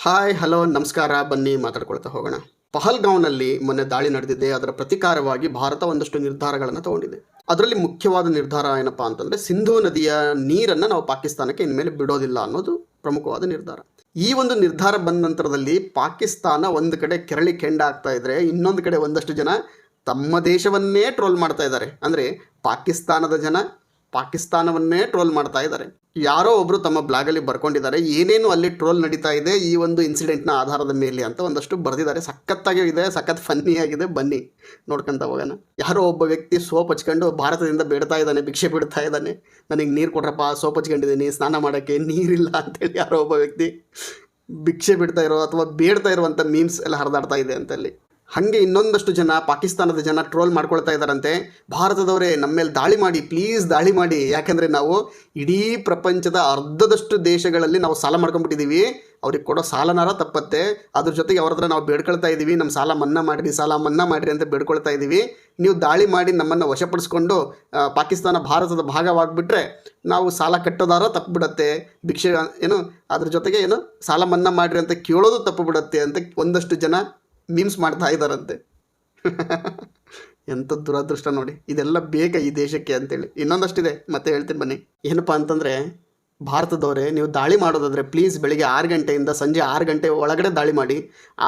Hi, hello, ನಮಸ್ಕಾರ. ಬನ್ನಿ, ಮಾತಾಡ್ಕೊಳ್ತಾ ಹೋಗೋಣ. ಪಹಲ್ಗಾಂವ್ನಲ್ಲಿ ಮೊನ್ನೆ ದಾಳಿ ನಡೆದಿದೆ. ಅದರ ಪ್ರತಿಕಾರವಾಗಿ ಭಾರತ ಒಂದಷ್ಟು ನಿರ್ಧಾರಗಳನ್ನು ತಗೊಂಡಿದೆ. ಅದರಲ್ಲಿ ಮುಖ್ಯವಾದ ನಿರ್ಧಾರ ಏನಪ್ಪಾ ಅಂತಂದರೆ, ಸಿಂಧೂ ನದಿಯ ನೀರನ್ನು ನಾವು ಪಾಕಿಸ್ತಾನಕ್ಕೆ ಇನ್ಮೇಲೆ ಬಿಡೋದಿಲ್ಲ ಅನ್ನೋದು ಪ್ರಮುಖವಾದ ನಿರ್ಧಾರ. ಈ ಒಂದು ನಿರ್ಧಾರ ಬಂದ ನಂತರದಲ್ಲಿ ಪಾಕಿಸ್ತಾನ ಒಂದು ಕಡೆ ಕೆರಳಿ ಕೆಂಡ ಆಗ್ತಾ ಇದ್ರೆ, ಇನ್ನೊಂದು ಕಡೆ ಒಂದಷ್ಟು ಜನ ತಮ್ಮ ದೇಶವನ್ನೇ ಟ್ರೋಲ್ ಮಾಡ್ತಾ ಇದ್ದಾರೆ. ಅಂದರೆ ಪಾಕಿಸ್ತಾನದ ಜನ ಪಾಕಿಸ್ತಾನವನ್ನೇ ಟ್ರೋಲ್ ಮಾಡ್ತಾ ಇದ್ದಾರೆ. ಯಾರೋ ಒಬ್ಬರು ತಮ್ಮ ಬ್ಲಾಗಲ್ಲಿ ಬರ್ಕೊಂಡಿದ್ದಾರೆ. ಏನೇನು ಅಲ್ಲಿ ಟ್ರೋಲ್ ನಡೀತಾ ಇದೆ, ಈ ಒಂದು ಇನ್ಸಿಡೆಂಟ್ನ ಆಧಾರದ ಮೇಲೆ ಅಂತ ಒಂದಷ್ಟು ಬರೆದಿದ್ದಾರೆ. ಸಖತ್ತಾಗಿ ಇದೆ, ಸಖತ್ ಫನ್ನಿ ಆಗಿದೆ ಬನ್ನಿ, ನೋಡ್ಕೊಂತ ಹೋಗೋಣ. ಯಾರೋ ಒಬ್ಬ ವ್ಯಕ್ತಿ ಸೋಪ್ ಹಚ್ಕೊಂಡು ಭಾರತದಿಂದ ಬೇಡ್ತಾ ಇದ್ದಾನೆ, ಭಿಕ್ಷೆ ಬಿಡ್ತಾ ಇದ್ದಾನೆ. ನನಗೆ ನೀರು ಕೊಡ್ರಪ್ಪ, ಸೋಪ್ ಹಚ್ಕೊಂಡಿದ್ದೀನಿ, ಸ್ನಾನ ಮಾಡೋಕ್ಕೆ ನೀರಿಲ್ಲ ಅಂತೇಳಿ ಯಾರೋ ಒಬ್ಬ ವ್ಯಕ್ತಿ ಭಿಕ್ಷೆ ಬಿಡ್ತಾ ಇರೋ ಅಥವಾ ಬೇಡ್ತಾ ಇರುವಂಥ ಮೀಮ್ಸ್ ಎಲ್ಲ ಹರಿದಾಡ್ತಾ ಇದೆ ಅಂತಲ್ಲಿ ಹಾಗೆ ಇನ್ನೊಂದಷ್ಟು ಜನ ಪಾಕಿಸ್ತಾನದ ಜನ ಟ್ರೋಲ್ ಮಾಡ್ಕೊಳ್ತಾ ಇದ್ದಾರಂತೆ. ಭಾರತದವರೇ, ನಮ್ಮ ಮೇಲೆ ದಾಳಿ ಮಾಡಿ ಪ್ಲೀಸ್ ದಾಳಿ ಮಾಡಿ. ಯಾಕಂದರೆ ನಾವು ಇಡೀ ಪ್ರಪಂಚದ ಅರ್ಧದಷ್ಟು ದೇಶಗಳಲ್ಲಿ ನಾವು ಸಾಲ ಮಾಡ್ಕೊಂಡ್ಬಿಟ್ಟಿದ್ದೀವಿ. ಅವ್ರಿಗೆ ಕೊಡೋ ಸಾಲನಾರ ತಪ್ಪತ್ತೆ. ಅದ್ರ ಜೊತೆಗೆ ಅವ್ರ ಹತ್ರ ನಾವು ಬೇಡ್ಕೊಳ್ತಾ ಇದ್ದೀವಿ. ನಮ್ಮ ಸಾಲ ಮನ್ನಾ ಮಾಡಿರಿ, ಸಾಲ ಮನ್ನಾ ಮಾಡಿರಿ ಅಂತ ಬೇಡ್ಕೊಳ್ತಾ ಇದ್ದೀವಿ. ನೀವು ದಾಳಿ ಮಾಡಿ ನಮ್ಮನ್ನು ವಶಪಡಿಸ್ಕೊಂಡು ಪಾಕಿಸ್ತಾನ ಭಾರತದ ಭಾಗವಾಗಿಬಿಟ್ರೆ ನಾವು ಸಾಲ ಕಟ್ಟೋದಾರ ತಪ್ಪು ಬಿಡತ್ತೆ ಭಿಕ್ಷೆ, ಏನು, ಅದ್ರ ಜೊತೆಗೆ ಏನು, ಸಾಲ ಮನ್ನಾ ಮಾಡಿರಿ ಅಂತ ಕೇಳೋದು ತಪ್ಪು ಬಿಡತ್ತೆ ಅಂತ ಒಂದಷ್ಟು ಜನ ಮೀಮ್ಸ್ ಮಾಡ್ತಾ ಇದ್ದಾರಂತೆ. ಎಂಥ ದುರದೃಷ್ಟ ನೋಡಿ. ಇದೆಲ್ಲ ಬೇಗ ಈ ದೇಶಕ್ಕೆ ಅಂತೇಳಿ. ಇನ್ನೊಂದಷ್ಟಿದೆ, ಮತ್ತೆ ಹೇಳ್ತೀನಿ ಬನ್ನಿ. ಏನಪ್ಪ ಅಂತಂದರೆ, ಭಾರತದವರೇ, ನೀವು ದಾಳಿ ಮಾಡೋದಾದರೆ ಪ್ಲೀಸ್ ಬೆಳಿಗ್ಗೆ ಆರು ಗಂಟೆಯಿಂದ ಸಂಜೆ ಆರು ಗಂಟೆ ಒಳಗಡೆ ದಾಳಿ ಮಾಡಿ.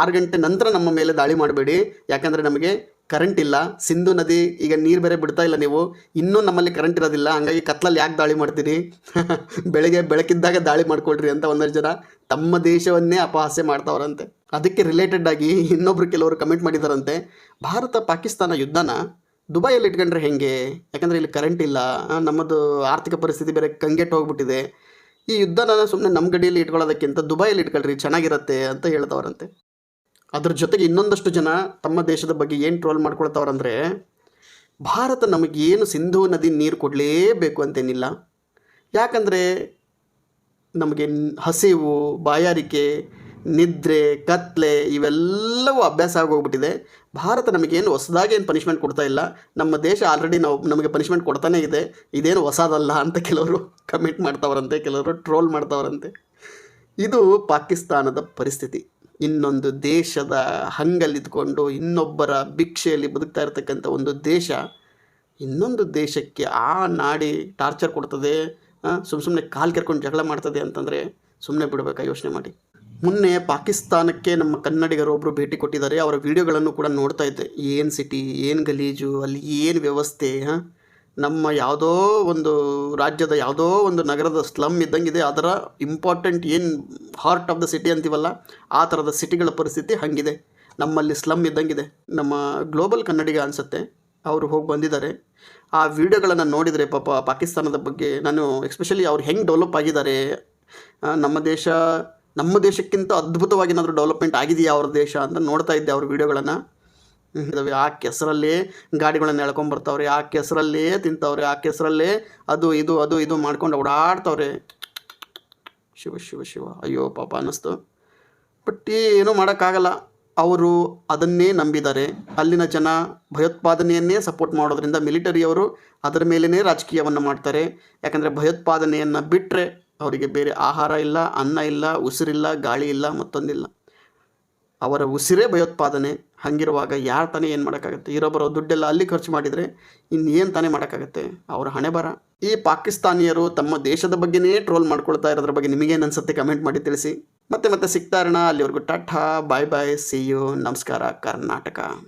ಆರು ಗಂಟೆ ನಂತರ ನಮ್ಮ ಮೇಲೆ ದಾಳಿ ಮಾಡಬೇಡಿ. ಯಾಕಂದರೆ ನಮಗೆ ಕರೆಂಟ್ ಇಲ್ಲ. ಸಿಂಧು ನದಿ, ಈಗ ನೀರು ಬೇರೆ ಬಿಡ್ತಾ ಇಲ್ಲ ನೀವು. ಇನ್ನೂ ನಮ್ಮಲ್ಲಿ ಕರೆಂಟ್ ಇರೋದಿಲ್ಲ. ಹಾಗಾಗಿ ಕತ್ಲಲ್ಲಿ ಯಾಕೆ ದಾಳಿ ಮಾಡ್ತೀರಿ? ಬೆಳಗ್ಗೆ ಬೆಳಕಿದ್ದಾಗ ದಾಳಿ ಮಾಡ್ಕೊಳ್ರಿ ಅಂತ ಒಂದಷ್ಟು ಜನ ತಮ್ಮ ದೇಶವನ್ನೇ ಅಪಹಾಸ್ಯ ಮಾಡ್ತಾವ್ರಂತೆ. ಅದಕ್ಕೆ ರಿಲೇಟೆಡ್ ಆಗಿ ಇನ್ನೊಬ್ರು ಕೆಲವರು ಕಮೆಂಟ್ ಮಾಡಿದಾರಂತೆ. ಭಾರತ, ಪಾಕಿಸ್ತಾನ ಯುದ್ಧನ ದುಬೈಯಲ್ಲಿ ಇಟ್ಕೊಂಡ್ರೆ ಹೆಂಗೆ? ಯಾಕಂದರೆ ಇಲ್ಲಿ ಕರೆಂಟ್ ಇಲ್ಲ. ನಮ್ಮದು ಆರ್ಥಿಕ ಪರಿಸ್ಥಿತಿ ಬೇರೆ ಕಂಗೆಟ್ಟು ಹೋಗ್ಬಿಟ್ಟಿದೆ. ಈ ಯುದ್ಧನ ಸುಮ್ಮನೆ ನಮ್ಮ ಗಡಿಯಲ್ಲಿ ಇಟ್ಕೊಳ್ಳೋದಕ್ಕಿಂತ ದುಬೈಯಲ್ಲಿ ಇಟ್ಕೊಳ್ರಿ, ಚೆನ್ನಾಗಿರುತ್ತೆ ಅಂತ ಹೇಳ್ತವ್ರಂತೆ ಅದ್ರ ಜೊತೆಗೆ ಇನ್ನೊಂದಷ್ಟು ಜನ ತಮ್ಮ ದೇಶದ ಬಗ್ಗೆ ಏನು ಟ್ರೋಲ್ ಮಾಡ್ಕೊಳ್ತಾವ್ರಂದರೆ, ಭಾರತ ನಮಗೇನು ಸಿಂಧೂ ನದಿ ನೀರು ಕೊಡಲೇಬೇಕು ಅಂತೇನಿಲ್ಲ. ಯಾಕಂದರೆ ನಮಗೆ ಹಸಿವು, ಬಾಯಾರಿಕೆ, ನಿದ್ರೆ, ಕತ್ಲೆ ಇವೆಲ್ಲವೂ ಅಭ್ಯಾಸ ಆಗೋಗ್ಬಿಟ್ಟಿದೆ. ಭಾರತ ನಮಗೇನು ಹೊಸದಾಗಿ ಏನು ಪನಿಷ್ಮೆಂಟ್ ಕೊಡ್ತಾ ಇಲ್ಲ. ನಮ್ಮ ದೇಶ ಆಲ್ರೆಡಿ ನಾವು ನಮಗೆ ಪನಿಷ್ಮೆಂಟ್ ಕೊಡ್ತಾನೇ ಇದೆ. ಇದೇನು ಹೊಸದಲ್ಲ ಅಂತ ಕೆಲವರು ಕಮೆಂಟ್ ಮಾಡ್ತಾವ್ರಂತೆ, ಕೆಲವರು ಟ್ರೋಲ್ ಮಾಡ್ತಾವ್ರಂತೆ. ಇದು ಪಾಕಿಸ್ತಾನದ ಪರಿಸ್ಥಿತಿ. ಇನ್ನೊಂದು ದೇಶದ ಹಂಗಲ್ಲಿದ್ಕೊಂಡು ಇನ್ನೊಬ್ಬರ ಭಿಕ್ಷೆಯಲ್ಲಿ ಬದುಕ್ತಾ ಇರತಕ್ಕಂಥ ಒಂದು ದೇಶ, ಇನ್ನೊಂದು ದೇಶಕ್ಕೆ ಆ ನಾಡಿ ಟಾರ್ಚರ್ ಕೊಡ್ತದೆ ಸುಮ್ಮ ಸುಮ್ಮನೆ ಕಾಲು ಕೆರ್ಕೊಂಡು ಜಗಳ ಮಾಡ್ತದೆ ಅಂತಂದರೆ ಸುಮ್ಮನೆ ಬಿಡಬೇಕಾ ಯೋಚನೆ ಮಾಡಿ. ಮೊನ್ನೆ ಪಾಕಿಸ್ತಾನಕ್ಕೆ ನಮ್ಮ ಕನ್ನಡಿಗರು ಒಬ್ಬರು ಭೇಟಿ ಕೊಟ್ಟಿದ್ದಾರೆ, ಅವರ ವಿಡಿಯೋಗಳನ್ನು ಕೂಡ ನೋಡ್ತಾ ಇದ್ದೆ. ಏನು ಸಿಟಿ ಏನು ಗಲೀಜು, ಅಲ್ಲಿ ಏನು ವ್ಯವಸ್ಥೆ, ಹಾಂ? ನಮ್ಮ ಯಾವುದೋ ಒಂದು ರಾಜ್ಯದ ಯಾವುದೋ ಒಂದು ನಗರದ ಸ್ಲಮ್ ಇದ್ದಂಗಿದೆ, ಅದರ ಇಂಪಾರ್ಟೆಂಟ್ ಏನು ಹಾರ್ಟ್ ಆಫ್ ದ ಸಿಟಿ ಅಂತೀವಲ್ಲ, ಆ ಥರದ ಸಿಟಿಗಳ ಪರಿಸ್ಥಿತಿ ಹಾಗಿದೆ. ನಮ್ಮಲ್ಲಿ ಸ್ಲಮ್ ಇದ್ದಂಗಿದೆ. ನಮ್ಮ ಗ್ಲೋಬಲ್ ಕನ್ನಡಿಗ ಅನಿಸುತ್ತೆ, ಅವರು ಹೋಗಿ ಬಂದಿದ್ದಾರೆ. ಆ ವಿಡಿಯೋಗಳನ್ನು ನೋಡಿದರೆ ಪಾಪ ಪಾಕಿಸ್ತಾನದ ಬಗ್ಗೆ ನಾನು ಎಸ್ಪೆಷಲಿ ಅವ್ರು ಹೆಂಗೆ ಡೆವಲಪ್ ಆಗಿದ್ದಾರೆ ನಮ್ಮ ದೇಶ, ನಮ್ಮ ದೇಶಕ್ಕಿಂತ ಅದ್ಭುತವಾಗಿ ಏನಾದರೂ ಡೆವಲಪ್ಮೆಂಟ್ ಆಗಿದೆಯಾ ಅವ್ರ ದೇಶ ಅಂತ ನೋಡ್ತಾ ಇದ್ದೆ ಅವ್ರ ವಿಡಿಯೋಗಳನ್ನು. ಇದಾವೆ. ಆ ಕೆಸರಲ್ಲೇ ಗಾಡಿಗಳನ್ನ ಎಳ್ಕೊಂಬರ್ತಾವ್ರಿ, ಆ ಕೆಸರಲ್ಲೇ ತಿಂತಾವ್ರಿ, ಆ ಕೆಸರಲ್ಲೇ ಅದು ಇದು ಅದು ಇದು ಮಾಡ್ಕೊಂಡು ಓಡಾಡ್ತಾವ್ರಿ. ಶಿವ ಶಿವ ಶಿವ. ಅಯ್ಯೋ, ಪಾಪ ಅನ್ನಿಸ್ತು. ಬಟ್ ಏನೂ ಮಾಡೋಕ್ಕಾಗಲ್ಲ. ಅವರು ಅದನ್ನೇ ನಂಬಿದ್ದಾರೆ. ಅಲ್ಲಿನ ಜನ ಭಯೋತ್ಪಾದನೆಯನ್ನೇ ಸಪೋರ್ಟ್ ಮಾಡೋದ್ರಿಂದ ಮಿಲಿಟರಿಯವರು ಅದರ ಮೇಲೇ ರಾಜಕೀಯವನ್ನು ಮಾಡ್ತಾರೆ. ಯಾಕಂದರೆ ಭಯೋತ್ಪಾದನೆಯನ್ನು ಬಿಟ್ಟರೆ ಅವರಿಗೆ ಬೇರೆ ಆಹಾರ ಇಲ್ಲ, ಅನ್ನ ಇಲ್ಲ, ಉಸಿರಿಲ್ಲ, ಗಾಳಿ ಇಲ್ಲ, ಮತ್ತೊಂದಿಲ್ಲ. ಅವರ ಉಸಿರೇ ಭಯೋತ್ಪಾದನೆ. ಹಾಗಿರುವಾಗ ಯಾರು ತಾನೇ ಏನು ಮಾಡೋಕ್ಕಾಗತ್ತೆ? ಇರೋ ಬರೋ ದುಡ್ಡೆಲ್ಲ ಅಲ್ಲಿ ಖರ್ಚು ಮಾಡಿದರೆ ಇನ್ನೇನು ತಾನೇ ಮಾಡೋಕ್ಕಾಗತ್ತೆ? ಅವರ ಹಣೆ ಬರ ಈ ಪಾಕಿಸ್ತಾನಿಯರು ತಮ್ಮ ದೇಶದ ಬಗ್ಗೆನೇ ಟ್ರೋಲ್ ಮಾಡ್ಕೊಳ್ತಾ ಇರೋದ್ರ ಬಗ್ಗೆ ನಿಮಗೇನು ಅನ್ಸುತ್ತೆ ಕಮೆಂಟ್ ಮಾಡಿ ತಿಳಿಸಿ. ಮತ್ತೆ ಮತ್ತೆ ಸಿಗ್ತಾ ಇರೋಣ. ಅಲ್ಲಿವರೆಗೂ tata, bye bye see you ನಮಸ್ಕಾರ, ಕರ್ನಾಟಕ.